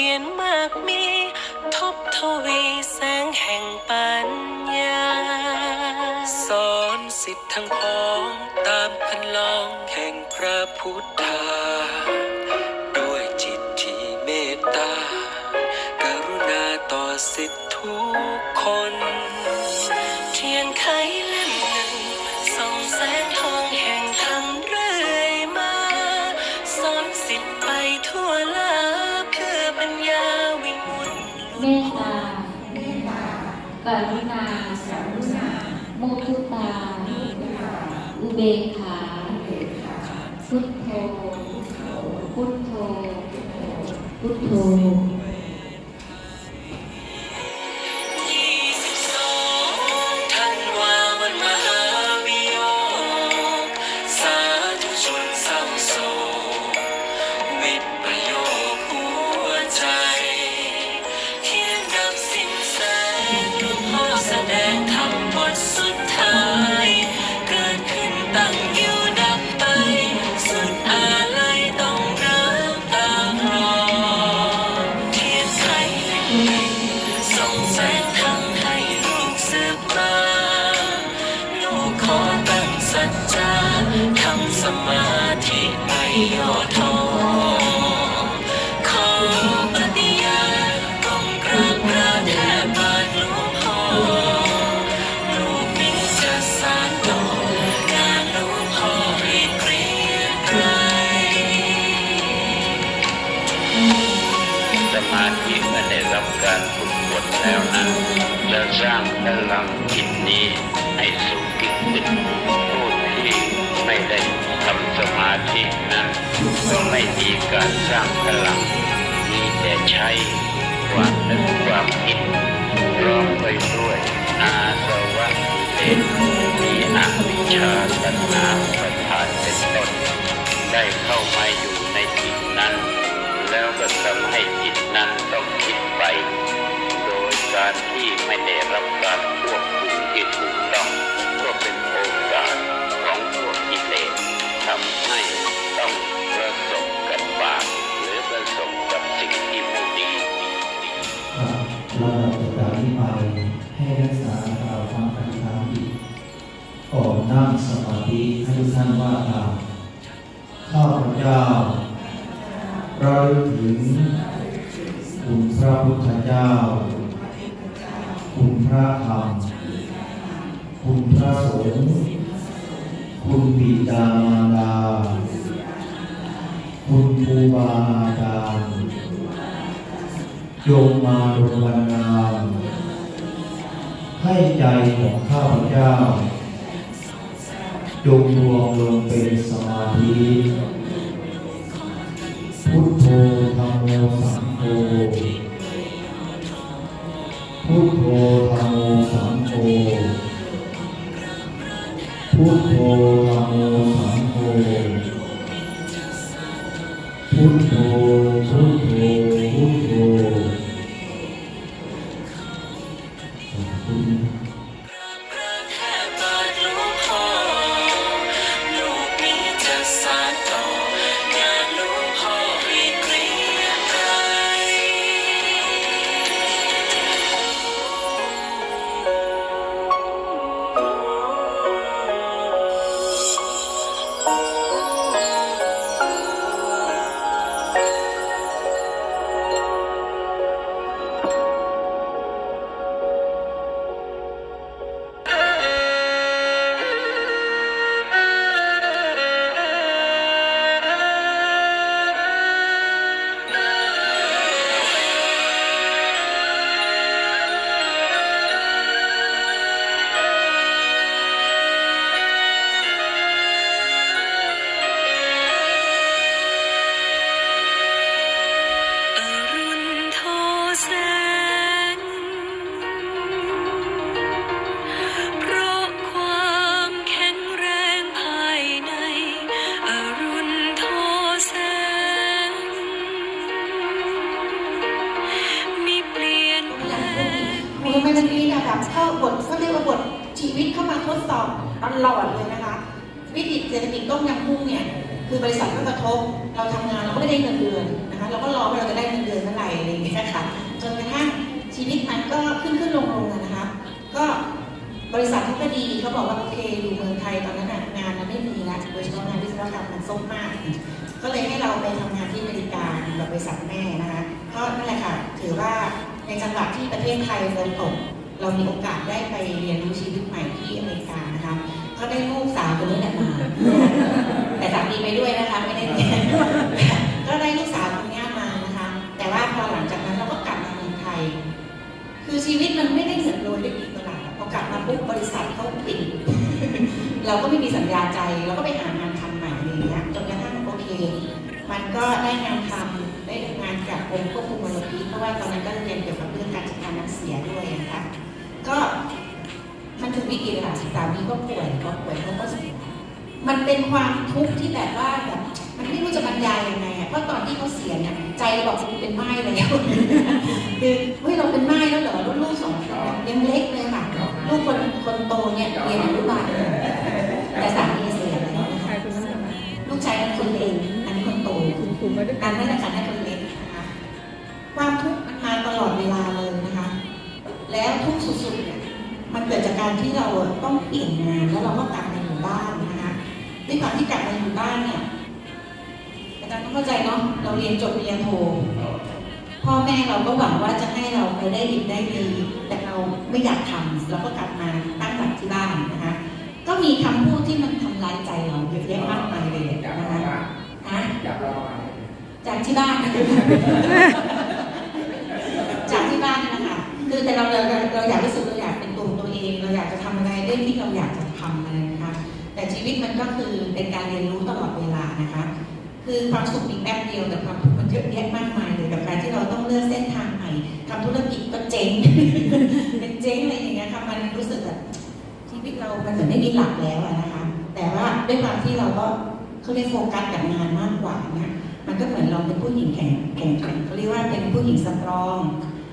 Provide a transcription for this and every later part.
เขียนมากมี ทบทวีแสงแห่งปัญญา สอนสิทธิ์ทั้งพ้อง ตามคันลองแห่งพระพุทธาอุเบกขาพุทโธพุทโธพุทโธ การฝึกฝนแล้วนั้นจะสร้างพลังจิตนี้ให้สูงขึ้นผู้ที่ไม่ได้ทำสมาธินั้นก็ไม่มีการสร้างพลังมีแต่ใช้ความนึกความคิดร้อมไปด้วยอาสวะกิเลสมีอวิชชาตัณหาประทานเป็นต้นได้เข้ามาอยู่ในจิตนั้น แล้วก็ทำให้จิตนั้นต้องคิด ไป โดยการที่ไม่ได้รับการควบคุมที่ถูกต้องก็เป็นโอกาสของพวกกิเลสทำให้ต้องประสบกับบาปหรือประสบกับสิ่งที่ไม่ดีครับเราจะจากนี้ไปให้รักษาเราวความอธิษฐานจิตก่อนนั่งสมาธิให้ทุกท่านว่าตามข้าพเจ้าเราถึง คุณพระพุทธเจ้า คุณพระธรรม คุณพระสงฆ์ คุณบิดามารดา คุณครูบาอาจารย์จงมาดลบันดาลให้ใจของข้าพเจ้า จงรวมลงเป็นสมาธิ พุทโธธรรมโม โฆพุทโธธรรมโมสังโฆพุทโธ เข้ามาทดสอบตลอดเลยนะคะ วิกฤตเศรษฐกิจต้มยำกุ้งเนี่ยคือบริษัทก็กระทบเราทำงานเราก็ไม่ได้เงินเดือนนะคะเราก็รอว่าเราจะได้เงินเดือนเมื่อไหร่อะไรอย่างเงี้ยค่ะจนกระทั่งชีวิตมันก็ขึ้นขึ้นลงลงอะนะคะ ก็บริษัทเขาก็ดีเขาบอกว่าโอเคอยู่เมืองไทยตอนนั้นนะงานมันไม่มีแล้วโดยเฉพาะงานวิศวกรรมมันส้มมาก ก็เลยให้เราไปทำงานที่อเมริกาอยู่กับบริษัทแม่นะคะก็นั่นแหละค่ะถือว่าในจังหวะที่ประเทศไทยฝนตก เรามีโอกาสได้ไปเรียนรู้ชีวิตใหม่ที่อเมริกานะคะ ก็ได้ลูกสาวคนนี้แหละมา แต่สามีไปด้วยนะคะไม่ได้เรียนก็ได้ลูกสาวคนนี้มานะคะ แต่ว่าพอหลังจากนั้นเราก็กลับมาเมืองไทย คือชีวิตมันไม่ได้เหมือนโรยด้วยกลีบกุหลาบพอกลับมาปุ๊บบริษัทเขาปิดเราก็ไม่มีสัญญาใจเราก็ไปหางานทำใหม่อะไรอย่างเงี้ยจนกระทั่งโอเค มันก็ได้งานทำได้ทำงานกับกรมควบคุมมลพิษเพราะว่าตอนนั้นก็เรียนเกี่ยวกับเรื่องการจัดการน้ำเสียด้วยนะคะ ก็มันถึงวิกฤตเลยค่ะสามีก็ป่วยพอป่วยเขาก็เสียมันเป็นความทุกข์ที่แบบว่าแบบมันไม่รู้จะบรรยายยังไงอะเพราะตอนที่เขาเสียเนี่ยใจเราบอกกูเป็นไม้แล้วคือเฮ้ยเราเป็นไม้แล้วเหรอรุ่นลูกสองคนยังเล็กเลยค่ะลูกคนคนโตเนี่ยเรียนอนุบาลแต่สามีเสียแล้วนะคะชายคนนั้นนะคะลูกชายนั่นคนเล็กอันนี้คนโตคุณครูมาด้วยอันนั้นนะคะนั่น เกิดจากการที่เราต้องเปลี่ยนงานแล้วเราก็กลับมาอยู่บ้านนะคะด้วยความที่กลับมาอยู่บ้านเนี่ยอาจารย์ต้องเข้าใจเนาะเราเรียนจบปริญญาโทพ่อแม่เราก็หวังว่าจะให้เราไปได้ดีได้ดีแต่เราไม่อยากทำเราก็กลับมาตั้งหลักที่บ้านนะคะก็มีคำพูดที่มันทำร้ายใจเราเยอะแยะมากมายเลยนะคะฮะจากที่บ้านจากที่บ้านนะคะคือแต่เราเราเราอยากรู้สึก เราอยากเป็นตัวของเราอยากจะทำอะไรได้ที่เราอยากจะทำอะไรนะคะ แต่ชีวิตมันก็คือเป็นการเรียนรู้ตลอดเวลานะคะ คือความสุขมีแป๊บเดียวแต่ความทุกข์มันเยอะแยะมากมายเลยกับการที่เราต้องเลือกเส้นทางใหม่ทำธุรกิจก็เจ๊งเป็นเจ๊งอะไรอย่างเงี้ยค่ะมันรู้สึกแบบชีวิตเรามันเหมือนไม่มีหลักแล้วนะคะ แต่ว่าด้วยความที่เราก็เขาเรียกโฟกัสกับงานมากกว่าเนี่ยมันก็เหมือนเราเป็นผู้หญิงแข็งแข็งแกร่งเขาเรียกว่าเป็นผู้หญิงสตรอง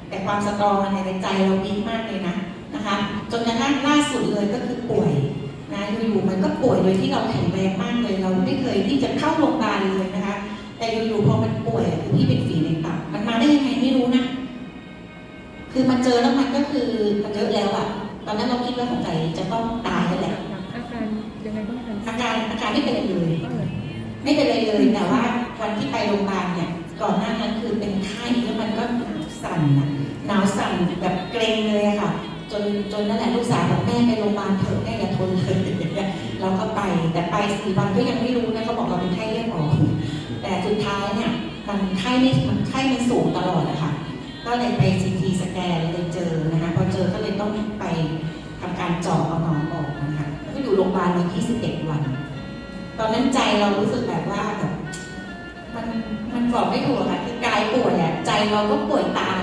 แต่ความสตรองในใจเราดีมากเลยนะ นะคะจนกระทั่งล่าสุดเลยก็คือป่วยนะอยู่ๆมันก็ป่วยโดยที่เราแข็งแรงมากเลย เราไม่เคยที่จะเข้าโรงพยาบาลเลยนะคะ แต่อยู่ๆพอมันป่วยอะคือพี่เป็นฝีในตับมันมาได้ยังไงไม่รู้นะ คือมันเจอแล้วมันก็คือมันเยอะแล้วอะตอนนั้นเราคิดว่าของใจจะต้องตายแล้วแหละอาการยังไงบ้างคะอาการอาการไม่เป็นอะไรเลยบ้างเลย ไม่เป็นไรเลยแต่ว่าวันที่ไปโรงพยาบาลเนี่ยก่อนหน้านั้นคือเป็นไข้แล้วมันก็หนาวสั่นอะหนาวสั่นแบบเกรงเลยอะค่ะจ นจนนั่นแหละลูกสาวบอกแม่ไปโรงพยาบาลเถอะแม่อย่าทนเลยเราก็ไปแต่ไปสี่วันก็ยังไม่รู้นะเขาบอกเราเป็นไข้เลือดออกแต่สุดท้ายเนี่ยมันไข้ไม่มันไข้มันสูงตลอดอะค่ะก็เลยไปซีทีสแกนเลยเจอนะคะพอเจอก็เลยต้องไปทำการเจาะเอาหนองออกนะคะก็อยู่โรงพยาบาลมา21 วัน ตอนนั้นใจเรารู้สึกแบบว่าแบบมันมันบอกไม่ถูกอะค่ะคือกายป่วยอะใจเราก็ป่วยตาม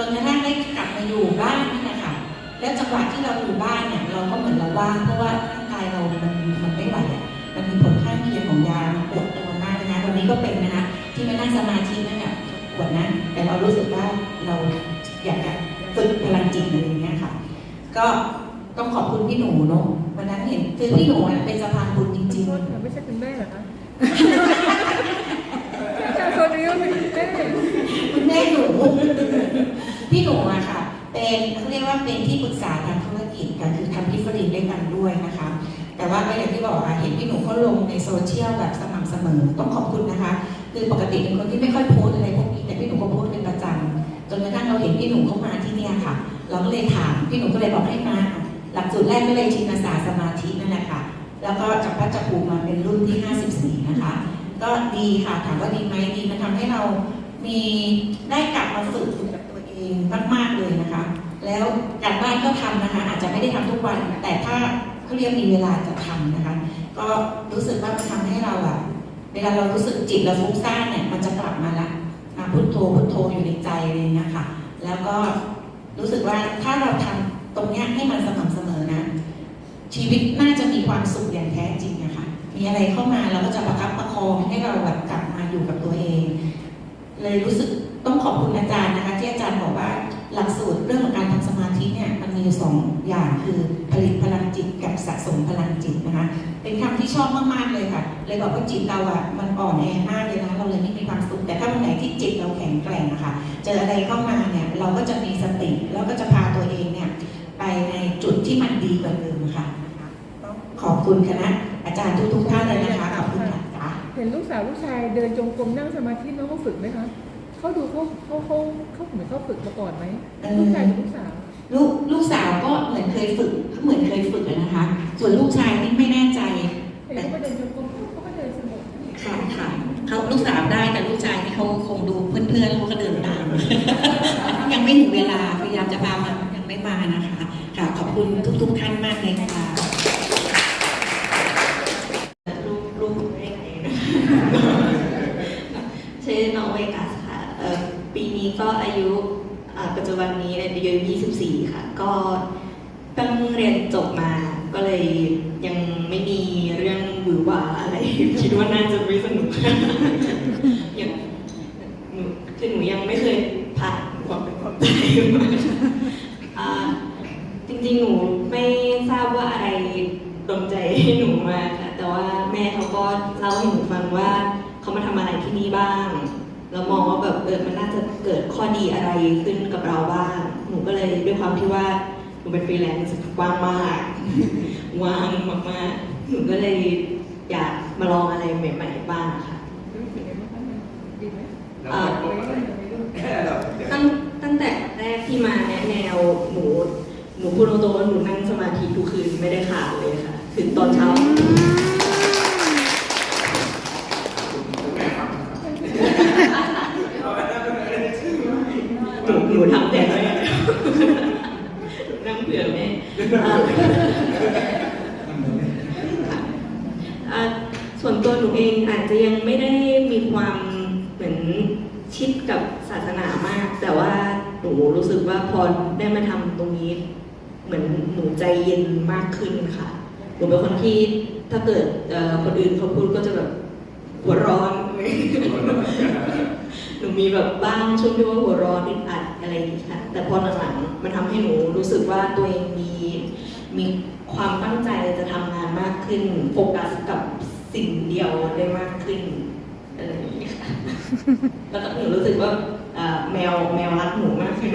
จนกระทั่งได้กลับมาอยู่บ้านนี่นะคะแล้วจังหวะที่เราอยู่บ้านเนี่ยเราก็เหมือนเราว่างเพราะว่าร่างกายเรา มันมันไม่ไหวอะมันมีผลข้างเคียงของยามันปวดตัวมากนะคะวันนี้ก็เป็นนะคะ ที่มานั่งสมาธินั่นเนี่ยปวดนะแต่เรารู้สึกว่าเราอยากจะฝึกพลังจิตอะไรอย่างเงี้ยค่ะ ก็ต้องขอบคุณพี่หนูเนาะวันนั้นเห็นคือพี่หนูอะเป็นสะพานบุญจริงโทษค่ะไม่ใช่คุณแม่เหรอคะอาจารย์คนนี้ก็เป็นคุณแม่ๆคุณแม่หนู พี่หนูอะค่ะ เป็นเขาเรียกว่าเป็นที่ปรึกษาทางธุรกิจค่ะคือทำพิฟรีด้วยกันด้วยนะคะ แต่ว่าก็อย่างที่บอกอะเห็นพี่หนูเขาลงในโซเชียลแบบสม่ำเสมอต้องขอบคุณนะคะ คือปกติเป็นคนที่ไม่ค่อยโพสอะไรพวกนี้แต่พี่หนูก็โพสเป็นประจำจนกระทั่งเราเห็นพี่หนูเข้ามาที่เนี่ยค่ะ เราก็เลยถามพี่หนูก็เลยบอกให้มาหลักสูตรแรกก็เลยชินสาสมาธินั่นแหละค่ะแล้วก็จากพัชภูมิมาเป็นรุ่นที่ 54 นะคะ ก็ดีค่ะ ถามว่าดีไหมดี มันทำให้เรามีได้กลับมาฝึกอยู่ กับตัวเองมาก ๆเลยนะคะ แล้วการบ้านก็ทำนะคะ อาจจะไม่ได้ทำทุกวัน แต่ถ้าเขาเรียกมีเวลาจะทำนะคะ ก็รู้สึกว่ามันทำให้เราอะเวลาเรารู้สึกจิตเราฟุ้งซ่านเนี่ยมันจะกลับมาละมาพุทโธพุทโธอยู่ในใจอะไรอย่างเงี้ยค่ะ แล้วก็รู้สึกว่าถ้าเราทำตรงเนี้ยให้มันสม่ำเสมอนะ ชีวิตน่าจะมีความสุขอย่างแท้จริงอะค่ะมีอะไรเข้ามาเราก็จะประคับประคองให้เราแบบกลับมาอยู่กับตัวเอง เลยรู้สึก ต้องขอบคุณอาจารย์นะคะที่อาจารย์บอกว่าหลักสูตรเรื่องของการทำสมาธิเนี่ยมันมีสองอย่างคือผลิตพลังจิตกับสะสมพลังจิตนะคะ เป็นคำที่ชอบมากๆเลยค่ะ เลยบอกว่าจิตเราอะมันอ่อนแอมากเลยนะเราเลยไม่มีความสุขแต่ถ้าวันไหนที่จิตเราแข็งแกร่งอะค่ะเจออะไรเข้ามาเนี่ยเราก็จะมีสติแล้วก็จะพาตัวเองเนี่ยไปในจุดที่มันดีกว่าเดิมค่ะขอบคุณคณะอาจารย์ทุกๆท่านเลยนะคะขอบคุณค่ะเห็นลูกสาวลูกชายเดินจงกรมนั่งสมาธิน้องฝึกไหมคะ เขาดูเขาเขาเขาเขาเหมือนเขาฝึกมาก่อนไหมเออลูกชายกับลูกสาวลูกลูกสาวก็เหมือนเคยฝึกเหมือนเคยฝึกอะนะคะ ส่วนลูกชายนี่ไม่แน่ใจเห็นเขาไปเดินจงกรมเขาก็เดินสงบค่ะค่ะเขาลูกสาวได้แต่ลูกชายนี่เขาคงดูเพื่อนๆแล้วเขาก็เดินตามยังไม่ถึงเวลาพยายามจะพามายังไม่มานะคะค่ะขอบคุณทุกๆท่านมากเลยค่ะ ลูกลูกเรียกเองนะ ชื่อน้องเวกัสค่ะเอ่อปี นี้ก็อายุอ่าปัจจุบันนี้อายุ 24 ค่ะ ก็เพิ่งเรียนจบมาก็เลยยังไม่มีเรื่องหวือหวาอะไร คิดว่าน่าจะไม่สนุกยังหนูคือหนูยังไม่เคยผ่านความเป็นความตายมาอ่าจริงๆ หนูไม่ทราบว่าอะไรดนใจให้หนูมาค่ะแต่ว่าแม่เขาก็เล่าให้หนูฟังว่าเขามาทำอะไรที่นี่บ้าง แล้วมองว่าแบบเออมันน่าจะเกิดข้อดีอะไรขึ้นกับเราบ้าง หนูก็เลยด้วยความที่ว่าหนูเป็นฟรีแลนซ์ว่างมากว่างมากๆหนูก็เลยอยากมาลองอะไรใหม่ ๆ บ้างค่ะรู้สึกยังไงบ้างคะมันดีไหมอ่าไม่ไม่ไม่ตั้งตั้งแต่แรกที่มาแนะแนวหนูหนูพูดตรงๆว่าหนูนั่งสมาธิทุกคืนไม่ได้ขาดเลยค่ะ ถึงตอนเช้า หนูหนูทำแต่แม่นั่งเผื่อแม่อ่าอ่าส่วนตัวหนู เองอาจจะยังไม่ได้มีความเหมือนชิดกับศาสนามาก แต่ว่าหนูรู้สึกว่าพอได้มาทำตรงนี้ เหมือนหนูใจเย็นมากขึ้นค่ะหนูเป็นคนที่ถ้าเกิดคนอื่นเขาพูดก็จะแบบหัวร้อนหนูมีแบบบ้างช่วงที่ว่าหัวร้อนอึดอัดอะไรอย่างนี้ค่ะแต่พอหลังๆมันทำให้หนูรู้สึกว่าตัวเองมีมีความตั้งใจจะทำงานมากขึ้นโฟกัสกับ สิ่งเดียวได้มากขึ้นอะไรอย่างนี้ค่ะแล้วก็หนูรู้สึกว่าเอ่อแมวแมวรักหนูมากขึ้น